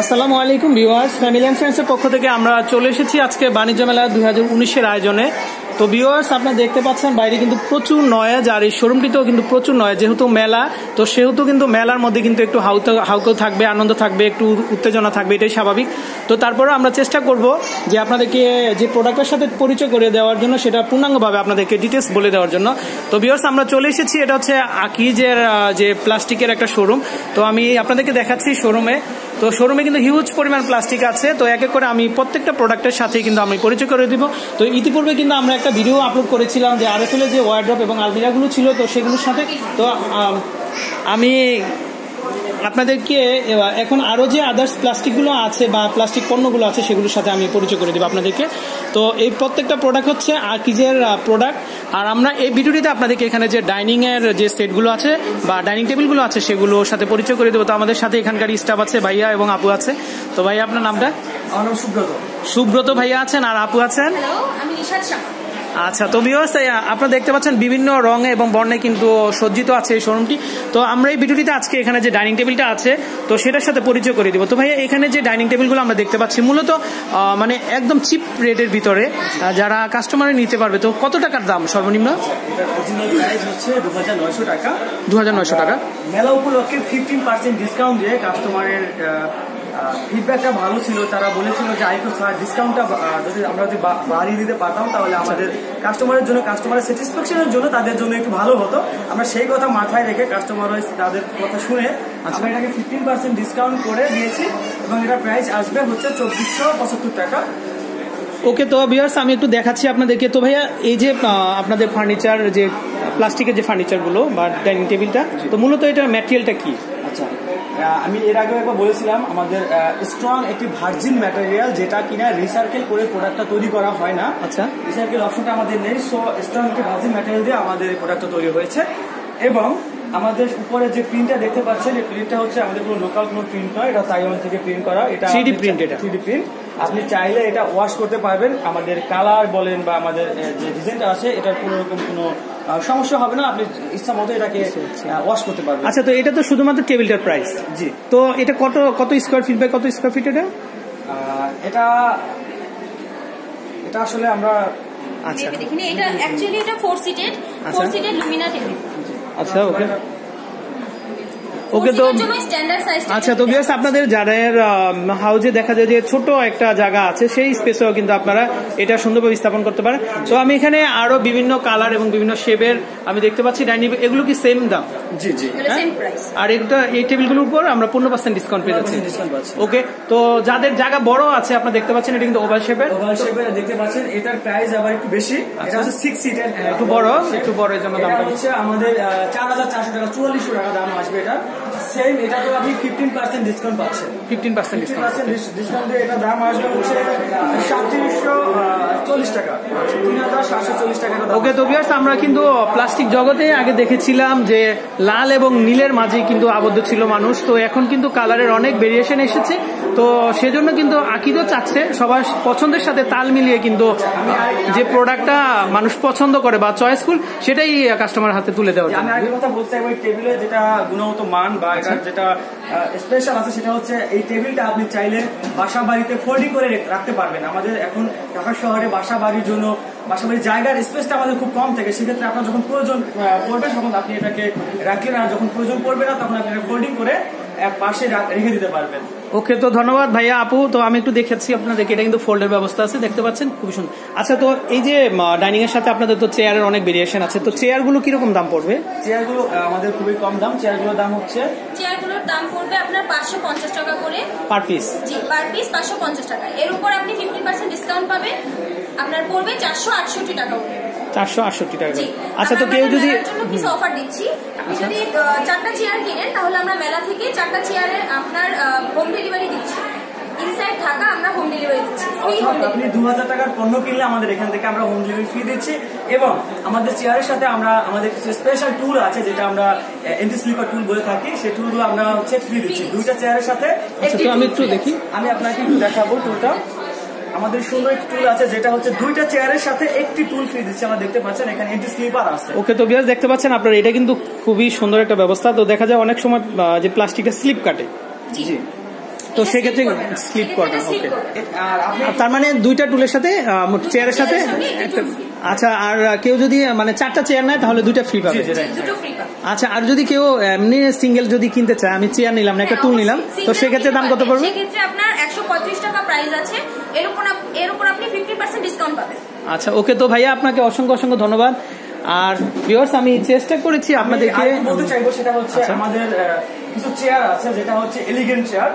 আসসালামু আলাইকুম viewers, family and ফ্রেন্ডসের পক্ষ থেকে আমরা চলে এসেছি আজকে বাণিজ্য মেলা দুই হাজার উনিশের আয়োজনে। তো ভিউয়ার্স আপনারা দেখতে পাচ্ছেন, বাইরে কিন্তু প্রচুর নয়েজ আর এই শোরুমটিতেও কিন্তু প্রচুর নয় যেহেতু মেলা, তো সেহেতু কিন্তু মেলার মধ্যে কিন্তু একটু হাউতে হাউকেও থাকবে, আনন্দ থাকবে, একটু উত্তেজনা থাকবে, এটাই স্বাভাবিক। তো তারপরে আমরা চেষ্টা করব যে আপনাদেরকে যে প্রোডাক্টের সাথে পরিচয় করে দেওয়ার জন্য, সেটা পূর্ণাঙ্গভাবে আপনাদেরকে ডিটেলস বলে দেওয়ার জন্য। তো ভিউয়ার্স আমরা চলে এসেছি, এটা হচ্ছে আকিজের যে প্লাস্টিকের একটা শোরুম তো আমি আপনাদেরকে দেখাচ্ছি শোরুমে তো শোরুমে কিন্তু হিউজ পরিমাণ প্লাস্টিক আছে। তো এক এক করে আমি প্রত্যেকটা প্রোডাক্টের সাথে কিন্তু আমি পরিচয় করে দিব। তো ইতিপূর্বে কিন্তু আমরা একটা ভিডিও আপলোড করেছিলাম যে আরএফএল এর যে ওয়ার্ড্রপ এবং আলমিরাগুলো ছিল তো সেগুলোর সাথে তো আমি আপনাদেরকে এবার এখন আরও যে আদার্স প্লাস্টিকগুলো আছে বা প্লাস্টিক পণ্যগুলো আছে সেগুলোর সাথে আমি পরিচয় করে দেবো আপনাদেরকে। তো এই প্রত্যেকটা প্রোডাক্ট হচ্ছে আকিজের প্রোডাক্ট আর আমরা এই ভিডিওটিতে আপনাদেরকে এখানে যে ডাইনিং এর যে সেটগুলো আছে বা ডাইনিং টেবিলগুলো আছে সেগুলোর সাথে পরিচয় করে দেবো। তো আমাদের সাথে এখানকার স্টাফ আছে ভাইয়া এবং আপু আছে। তো ভাইয়া আপনার নামটা? আমার নাম সুব্রত। সুব্রত ভাইয়া আছেন আর আপু আছেন? আমি আচ্ছা তো ভিউয়ার্স আপনারা দেখতে পাচ্ছেন বিভিন্ন রঙে এবং বর্ণে কিন্তু সজ্জিত আছে এই শোরুমটি তো আমরা এই ভিডিওটিতে আজকে এখানে যে ডাইনিং টেবিলটা আছে তো সেটার সাথে পরিচয় করে দিব। তো ভাইয়া এখানে যে ডাইনিং টেবিলগুলো আমরা দেখতে পাচ্ছি মূলত মানে একদম চিপ রেটের ভিতরে যারা কাস্টমারে নিতে পারবে তো কত টাকার দাম সর্বনিম্ন? দু হাজার নয়শো টাকা। মেলা উপলক্ষে ফিফটিন পার্সেন্ট ডিসকাউন্ট দিয়ে কাস্টমারের ফিডব্যাকটা ভালো ছিল তারা বলেছিল যে আইকো স্যার ডিসকাউন্টটা যদি আমরা যদি বাড়িয়ে দিতে পারতাম তাহলে আমাদের কাস্টমারের জন্য কাস্টমারের স্যাটিসফ্যাকশনের জন্য তাদের জন্য একটু ভালো হতো। আমরা সেই কথা মাথায় রেখে কাস্টমার তাদের কথা শুনে আমরা এটাকে ফিফটিন পার্সেন্ট ডিসকাউন্ট করে দিয়েছি এবং এটার প্রাইস আসবে হচ্ছে চব্বিশশো পঁচাত্তর টাকা। ওকে তো ভিউয়ার্স আমি একটু দেখাচ্ছি আপনাদেরকে। তো ভাইয়া এই যে আপনাদের ফার্নিচার যে প্লাস্টিকের যে ফার্নিচারগুলো বা ডাইনিং টেবিলটা তো মূলত এটার ম্যাটেরিয়ালটা কি? আচ্ছা। আমি এর আগে একবার বলেছিলাম আমাদের স্ট্রং একটি ভার্জিন ম্যাটেরিয়াল যেটা কিনা রিসার্কেল করে প্রোডাক্টটা তৈরি করা হয় না। আচ্ছা। রিসার্কেল অপশনটা আমাদের নেই সো স্ট্রং একটি ভার্জিন ম্যাটেরিয়াল দিয়ে আমাদের প্রোডাক্টটা তৈরি হয়েছে। এবং আমাদের উপরে যে প্রিন্টটা দেখতে পাচ্ছেন এই প্রিন্টটা হচ্ছে আমাদের কোনো লোকাল কোনো প্রিন্ট নয় এটা তাইওয়ান থেকে প্রিন্ট করা। এটা 3D প্রিন্ট এটা। থ্রিডি প্রিন্ট আপনি চাইলে এটা ওয়াশ করতে পারবেন। আমাদের কালার বলেন বা আমাদের যে ডিজাইনটা আছে এটার কোনো রকম কোনো সমস্যা হবে না। আপনি ইচ্ছা মতো এটাকে ওয়াশ করতে পারবেন। আচ্ছা তো এটা তো শুধুমাত্র টেবিলটার প্রাইস জি। তো এটা কত কত স্কোয়ার ফিট বাই কত স্কোয়ার ফিট এটা? এটা এটা আসলে আমরা আচ্ছা। দেখিনি এটা অ্যাকচুয়ালি এটা four seated. Four seated Lumina table আচ্ছা ওকে ওকে তো জন্য স্ট্যান্ডার্ড সাইজ আচ্ছা তো বিয়াস আপনাদের যাদের হাউজে দেখা যায় যে ছোট একটা জায়গা আছে সেই স্পেসেও কিন্তু আপনারা এটা সুন্দরভাবে স্থাপন করতে পারেন। তো আমি এখানে আরও বিভিন্ন কালার এবং বিভিন্ন শেপের আমি দেখতে পাচ্ছি ডাইনিং এগুলো কি সেম দাম? জি জি। প্রাইস আর এটা এই টেবিলগুলোর উপর আমরা পনেরো পার্সেন্ট ডিসকাউন্ট পেয়ে যাচ্ছি। ওকে তো যাদের জায়গা বড় আছে আপনারা দেখতে পাচ্ছেন এটা কিন্তু ওভার শেপের ওভার শেপে দেখতে পাচ্ছেন এটার প্রাইস আবার একটু বেশি। এটা হচ্ছে সিক্স সিটের একটু বড় একটু বড় এই জন্য দামটা হচ্ছে আমাদের চার হাজার চারশো টাকা চুয়াল্লিশশো টাকা দাম আসবে এটা। সেম তো আপনি ফিফটিন পার্সেন্ট ডিসকাউন্ট পাচ্ছেন। ফিফটিন পার্সেন্ট ডিসকাউন্ট ডিসকাউন্ট দিয়ে এটা দাম আসবে হচ্ছে চল্লিশ টাকা। তিন হাজার সাতশো চল্লিশ টাকা ওকে তো বিয়ার্স আমরা কিন্তু প্লাস্টিক জগতে আগে দেখেছিলাম যে লাল এবং নীলের মাঝে কিন্তু আবদ্ধ ছিল মানুষ। তো এখন কিন্তু কালারের অনেক ভেরিয়েশন এসেছে। তো সেজন্য কিন্তু আকিদও চাচ্ছে সবার পছন্দের সাথে তাল মিলিয়ে কিন্তু যে প্রোডাক্টটা মানুষ পছন্দ করে বা চয়েসফুল সেটাই কাস্টমার হাতে তুলে দেওয়ার আমি জন্য। কথা বলতে চাই টেবিলে যেটা গুণগত মান বা আচ্ছা। এটা যেটা স্পেশাল আছে সেটা হচ্ছে এই টেবিলটা আপনি চাইলে বাসা বাড়িতে ফোল্ডিং করে রাখতে পারবেন। আমাদের এখন ঢাকা শহরে বাসা বাড়ির জন্য বাসা বাড়ির জায়গার স্পেসটা আমাদের খুব কম থাকে। সেক্ষেত্রে আপনার যখন প্রয়োজন পড়বে তখন আপনি এটাকে রাখলেন আর যখন প্রয়োজন পড়বে না তখন আপনি ফোল্ডিং করে এক পাশে রেখে দিতে পারবেন। ওকে তো ধন্যবাদ ভাইয়া আপু। তো আমি একটু দেখাচ্ছি আপনাদেরকে এটা কিন্তু ফোল্ডের ব্যবস্থা আছে দেখতে পাচ্ছেন? খুবই সুন্দর আচ্ছা তো এই যে ডাইনিং এর সাথে আপনাদের তো চেয়ারের অনেক ভেরিয়েশন আছে। তো চেয়ারগুলো কীরকম দাম পড়বে? চেয়ারগুলো আমাদের খুবই কম দাম। চেয়ারগুলোর দাম হচ্ছে চেয়ারগুলোর দাম পড়বে আপনার পাঁচশো পঞ্চাশ টাকা করে। পার পিস জি পার পিস পাঁচশো পঞ্চাশ টাকা। এর উপর আপনি ফিফটি পার্সেন্ট ডিসকাউন্ট পাবেন। আপনার পড়বে চারশো আটষট্টি টাকা। চারশো আটষট্টি টাকা আচ্ছা তো কেউ যদি কিছু অফার দিচ্ছি। আপনি যদি চারটা চেয়ার কিনেন তাহলে আমরা মেলা থেকে চারটা চেয়ারে আপনার হোম ডেলিভারি দিচ্ছি। ইনসাইড ঢাকা আমরা হোম ডেলিভারি দিচ্ছি। ফ্রি হোম অর্থাৎ আপনি দু হাজার টাকার পণ্য কিনলে আমাদের এখান থেকে আমরা হোম ডেলিভারি ফ্রি দিচ্ছি এবং আমাদের চেয়ারের সাথে আমরা আমাদের কিছু স্পেশাল টুল আছে যেটা আমরা এন্টি স্লিপার টুল বলে থাকি। সেই টুলগুলো আমরা হচ্ছে ফ্রি দিচ্ছি। দুইটা চেয়ারের সাথে আচ্ছা আমি একটু দেখি। আমি আপনাকে একটু দেখাবো টুলটা আমাদের সুন্দর একটি টুল আছে যেটা হচ্ছে দুইটা চেয়ারের সাথে একটি টুল ফ্রি দিচ্ছে। আমরা দেখতে পাচ্ছেন এখানে এন্টি স্লিপার আছে। ওকে তো বিয়াস দেখতে পাচ্ছেন আপনার এটা কিন্তু খুবই সুন্দর একটা ব্যবস্থা। তো দেখা যায় অনেক সময় যে প্লাস্টিকটা স্লিপ কাটে। জি। তো সেক্ষেত্রে স্লিপ করবে ওকে। আর তার মানে দুইটা টুলের সাথে চেয়ারের সাথে একটা আচ্ছা আর কেউ যদি মানে চারটা চেয়ার নেয় তাহলে দুইটা ফ্রি পাবে। আচ্ছা আর যদি কেউ এমনি সিঙ্গেল যদি কিনতে চায় আমি চেয়ার নিলাম না একটা টুল নিলাম তো সেক্ষেত্রে দাম কত পড়বে? সেক্ষেত্রে আপনার একশো পঁয়ত্রিশ টাকা প্রাইস আছে। এর উপর এর উপর আপনি ফিফটি পার্সেন্ট ডিসকাউন্ট পাবেন। আচ্ছা ওকে তো ভাইয়া আপনাকে অসংখ্য অসংখ্য ধন্যবাদ। আর ভিউয়ার্স আমি চেষ্টা করেছি আপনাদেরকে বলতে চাইব সেটা হচ্ছে আচ্ছা। আমাদের কিছু চেয়ার আছে যেটা হচ্ছে এলিগেন্ট চেয়ার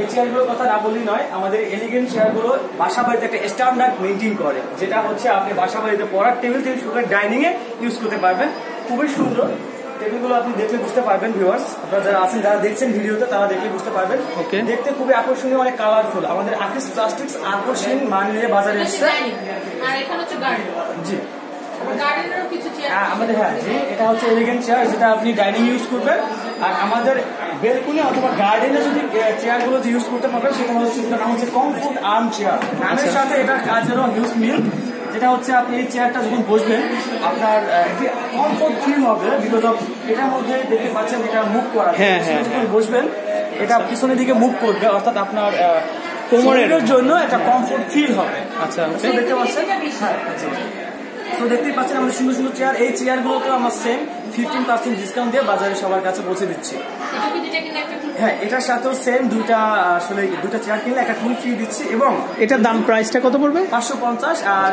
এই চেয়ারগুলোর কথা না বললেই নয় আমাদের এলিগেন্ট চেয়ারগুলো বাসা বাড়িতে একটা স্ট্যান্ডার্ড মেনটেন করে যেটা হচ্ছে আপনি বাসা বাড়িতে পড়ার টেবিল থেকে শুরু করে ডাইনিং এ ইউজ করতে পারবেন। খুবই সুন্দর। টেবিলগুলো আপনি দেখলে বুঝতে পারবেন ভিউয়ার্স আপনারা যারা আছেন যারা দেখছেন ভিডিওতে তারা দেখলে বুঝতে পারবেন। Okay. দেখতে খুবই আকর্ষণীয় অনেক কালারফুল আমাদের আকিস প্লাস্টিক্স আকর্ষণ মান নিয়ে বাজারে এসেছে। আর এখানে হচ্ছে গার্ডেন জি। গার্ডেনেরও কিছু হ্যাঁ, আমাদের হ্যাঁ জি। এটা হচ্ছে এলিগেন্ট চেয়ার যেটা আপনি ডাইনিং ইউজ করবেন। আর আমাদের বেলকুনি অথবা গার্ডেনে যদি চেয়ারগুলো ইউজ করতে পারবেন সেটা হচ্ছে এটার নাম হচ্ছে কমফোর্ট আর্ম চেয়ার নামের সাথে এটা কাজেরও হিউজ মিল। যেটা হচ্ছে আপনি এই চেয়ারটা যখন বসবেন আপনার কমফোর্ট ফিল হবে বিকজ অফ এটার মধ্যে দেখতে পাচ্ছেন এটা মুভ করা। হ্যাঁ, হ্যাঁ, যখন বসবেন এটা পিছনের দিকে মুভ করবে অর্থাৎ আপনার কোমরের- জন্য একটা কমফোর্ট ফিল হবে। আচ্ছা দেখতে পাচ্ছেন? হ্যাঁ। তো দেখতেই পাচ্ছেন আমাদের সুন্দর সুন্দর চেয়ার এই চেয়ার গুলোতে আমরা সেম ফিফটিন পার্সেন্ট ডিসকাউন্ট দিয়ে বাজারে সবার কাছে পৌঁছে দিচ্ছি। হ্যাঁ এটার সাথেও সেম দুটা আসলে দুটা চেয়ার কিনলে একটা টুল ফ্রি দিচ্ছি এবং এটার দাম প্রাইসটা কত পড়বে? পাঁচশো পঞ্চাশ আর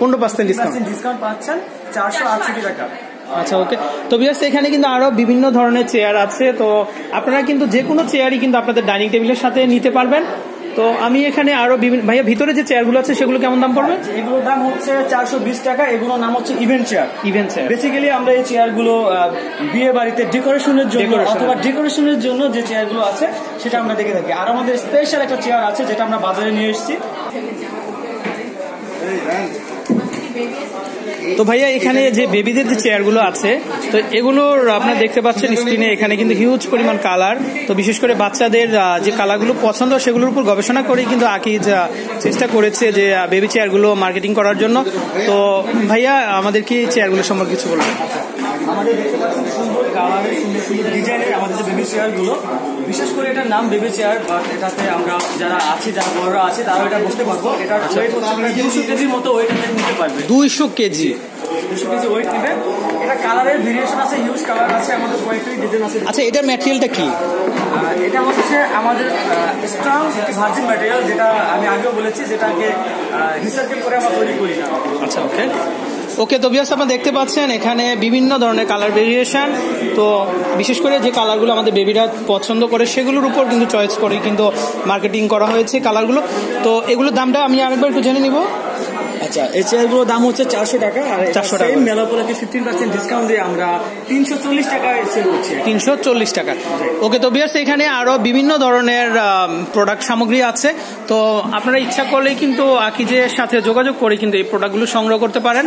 পনেরো পার্সেন্ট ডিসকাউন্ট ডিসকাউন্ট পাচ্ছেন চারশো আটষট্টি টাকা। আচ্ছা ওকে তো বিয়ার্স এখানে কিন্তু আরও বিভিন্ন ধরনের চেয়ার আছে তো আপনারা কিন্তু যে কোনো চেয়ারই কিন্তু আপনাদের ডাইনিং টেবিলের সাথে নিতে পারবেন। তো আমি এখানে আরও বিভিন্ন ভাইয়া ভিতরে যে চেয়ারগুলো আছে সেগুলো কেমন দাম পড়বে? এগুলোর দাম হচ্ছে চারশো বিশ টাকা এগুলোর নাম হচ্ছে event chair event chair basically আমরা এই চেয়ারগুলো গুলো বিয়ে বাড়িতে ডেকোরেশনের জন্য অথবা ডেকোরেশনের জন্য যে চেয়ারগুলো আছে সেটা আমরা দেখে থাকি। আর আমাদের স্পেশাল একটা চেয়ার আছে যেটা আমরা বাজারে নিয়ে এসেছি। তো ভাইয়া, এখানে যে বেবিদের যে চেয়ারগুলো আছে, তো এগুলোর আপনারা দেখতে পাচ্ছেন স্ক্রিনে, এখানে কিন্তু হিউজ পরিমাণ কালার তো বিশেষ করে বাচ্চাদের যে কালারগুলো পছন্দ, সেগুলোর উপর গবেষণা করেই কিন্তু আকিজ চেষ্টা করেছে যে বেবি চেয়ারগুলো মার্কেটিং করার জন্য। তো ভাইয়া, আমাদের কি চেয়ারগুলো সম্পর্কে কিছু বলবেন? আমাদের দেখতে পাচ্ছেন সুন্দর কালারের সুন্দর সুন্দর ডিজাইনের আমাদের যে বেবি চেয়ারগুলো বিশেষ করে এটার নাম বেবি চেয়ার বাট এটাতে আমরা যারা আছি যারা বড়রা আছে তারাও এটা বসতে পারব। এটার ওয়েট হচ্ছে আপনার দুশো কেজির মতো ওয়েট নিতে পারবে দুইশো কেজি? দুশো কেজি ওয়েট নেবে এটা কালারের ভেরিয়েশন আছে হিউজ কালার আছে আমাদের কয়েকটি ডিজাইন আছে। আচ্ছা এটার ম্যাটেরিয়ালটা কি? এটা হচ্ছে আমাদের স্ট্রং একটি ভার্জিন ম্যাটেরিয়াল যেটা আমি আগেও বলেছি যেটাকে রিসাইকেল করে আমরা তৈরি করি না। আচ্ছা ওকে ওকে তো বিয়াস আপনারা দেখতে পাচ্ছেন, এখানে বিভিন্ন ধরনের কালার ভেরিয়েশন তো বিশেষ করে যে কালারগুলো আমাদের বেবিরা পছন্দ করে, সেগুলোর উপর কিন্তু চয়েস করে কিন্তু মার্কেটিং করা হয়েছে কালারগুলো তো এগুলোর দামটা আমি আরেকবার একটু জেনে নিব। আচ্ছা এই চেয়ারগুলোর দাম হচ্ছে চারশো টাকা আর 400 টাকা। মেলা উপলক্ষে ফিফটিন পার্সেন্ট ডিসকাউন্ট দিয়ে আমরা তিনশো চল্লিশ টাকায় সেল করছি তিনশো চল্লিশ টাকা। ওকে তো বিয়ার্স এখানে আরও বিভিন্ন ধরনের প্রোডাক্ট সামগ্রী আছে। তো আপনারা ইচ্ছা করলেই কিন্তু আকিজের সাথে যোগাযোগ করে কিন্তু এই প্রোডাক্টগুলো সংগ্রহ করতে পারেন।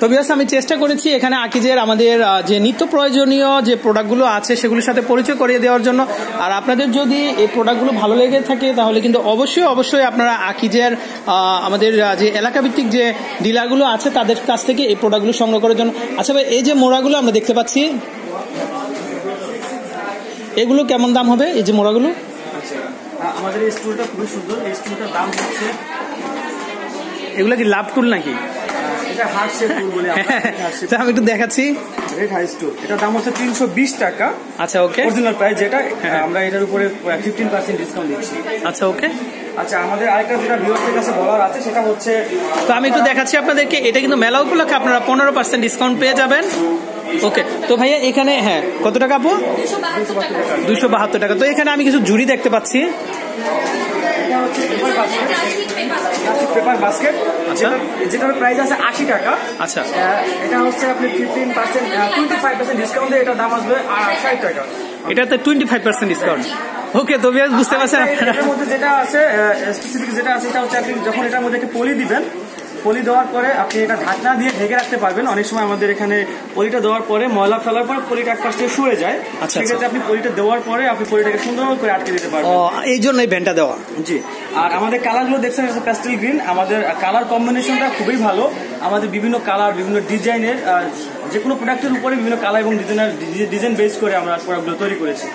তো বিয়াস আমি চেষ্টা করেছি এখানে আকিজের আমাদের যে নিত্য প্রয়োজনীয় যে প্রোডাক্টগুলো আছে সেগুলোর সাথে পরিচয় করিয়ে দেওয়ার জন্য। আর আপনাদের যদি এই প্রোডাক্টগুলো ভালো লেগে থাকে, তাহলে কিন্তু অবশ্যই অবশ্যই আপনারা আকিজের আমাদের যে এলাকাভিত্তিক যে ডিলারগুলো আছে, তাদের কাছ থেকে এই প্রোডাক্টগুলো সংগ্রহ করার জন্য। আচ্ছা ভাই, এই যে মোড়াগুলো আমরা দেখতে পাচ্ছি, এগুলো কেমন দাম হবে, এই যে মোড়াগুলো? আচ্ছা আমাদের এই স্টুলটা খুবই সুন্দর, এই স্টুলটার দাম হচ্ছে, এগুলো কি লাভ টুল নাকি? আমি একটু দেখাচ্ছি। রেড হাই স্টুল এটার দাম হচ্ছে তিনশো বিশ টাকা। আচ্ছা ওকে অরিজিনাল প্রাইস যেটা হ্যাঁ। আমরা এটার উপরে ফিফটিন পার্সেন্ট ডিসকাউন্ট দিচ্ছি। আচ্ছা ওকে আচ্ছা আমাদের আরেকটা যেটা ভিউয়ারদের কাছে বলার আছে সেটা হচ্ছে তো আমি একটু দেখাচ্ছি আপনাদেরকে। এটা কিন্তু মেলা উপলক্ষে আপনারা পনেরো পার্সেন্ট ডিসকাউন্ট পেয়ে যাবেন। ওকে তো ভাইয়া এখানে হ্যাঁ কত টাকা আপু? দুশো বাহাত্তর টাকা। তো এখানে আমি কিছু জুড়ি দেখতে পাচ্ছি। যেটার প্রাইস আছে আশি টাকা আচ্ছা। এটা হচ্ছে আপনি fifteen percent twenty five percent discount দিয়ে এটার দাম আসবে ষাট টাকা এটাতে twenty five percent discount okay তো বিয়াস বুঝতে পারছেন এটার মধ্যে যেটা আছে যেটা আছে সেটা হচ্ছে আপনি যখন এটার মধ্যে একটু পলি দিবেন পলি দেওয়ার পরে আপনি এটা ঢাকনা দিয়ে ঢেকে রাখতে পারবেন। অনেক সময় আমাদের এখানে পলিটা দেওয়ার পরে ময়লা ফেলার পরে পলিটা এক পাশ থেকে সরে যায়। আচ্ছা, সেক্ষেত্রে আপনি পলিটা দেওয়ার পরে আপনি পলিটাকে সুন্দর করে আটকে দিতে পারবেন। এই জন্য এই ব্যান্ডটা দেওয়া। জি। আর আমাদের কালারগুলো দেখছেন প্যাস্টেল গ্রিন আমাদের কালার কম্বিনেশনটা খুবই ভালো। আমাদের বিভিন্ন কালার বিভিন্ন ডিজাইনের যে কোনো প্রোডাক্টের উপরে বিভিন্ন কালার এবং ডিজাইনার ডিজাইন বেস করে আমরা প্রোডাক্টগুলো তৈরি করেছি।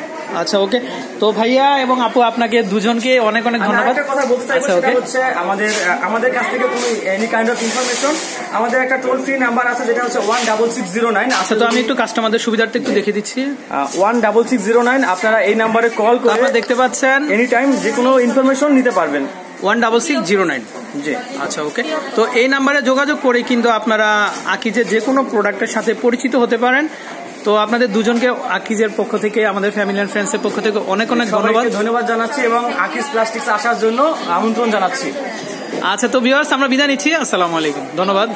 আচ্ছা ওকে তো ভাইয়া এবং আপু আপনাকে দুজনকে অনেক অনেক ধন্যবাদ। কথা বলতে চাইব আচ্ছা সেটা হচ্ছে আমাদের আমাদের কাছ থেকে কোনো এনি কাইন্ড অফ ইনফরমেশন আমাদের একটা টোল ফ্রি নাম্বার আছে যেটা হচ্ছে one double six zero nine আচ্ছা তো আমি একটু কাস্টমারদের সুবিধার্থে একটু দেখে দিচ্ছি। One double six zero nine আপনারা এই নাম্বারে কল করে আপনারা দেখতে পাচ্ছেন। এনি টাইম যে কোনো ইনফরমেশন নিতে পারবেন। One double six zero nine জি আচ্ছা ওকে। তো এই নাম্বারে যোগাযোগ করে কিন্তু আপনারা আকিজের যে কোনো প্রোডাক্টের সাথে পরিচিত হতে পারেন। তো আপনাদের দুজনকে আকিজের পক্ষ থেকে আমাদের ফ্যামিলি অ্যান্ড ফ্রেন্ডসের পক্ষ থেকে অনেক অনেক ধন্যবাদ। ধন্যবাদ জানাচ্ছি এবং আকিজ প্লাস্টিক্স আসার জন্য আমন্ত্রণ জানাচ্ছি। আচ্ছা তো ভিউয়ার্স আমরা বিদায় নিচ্ছি। আসসালামু আলাইকুম। ধন্যবাদ।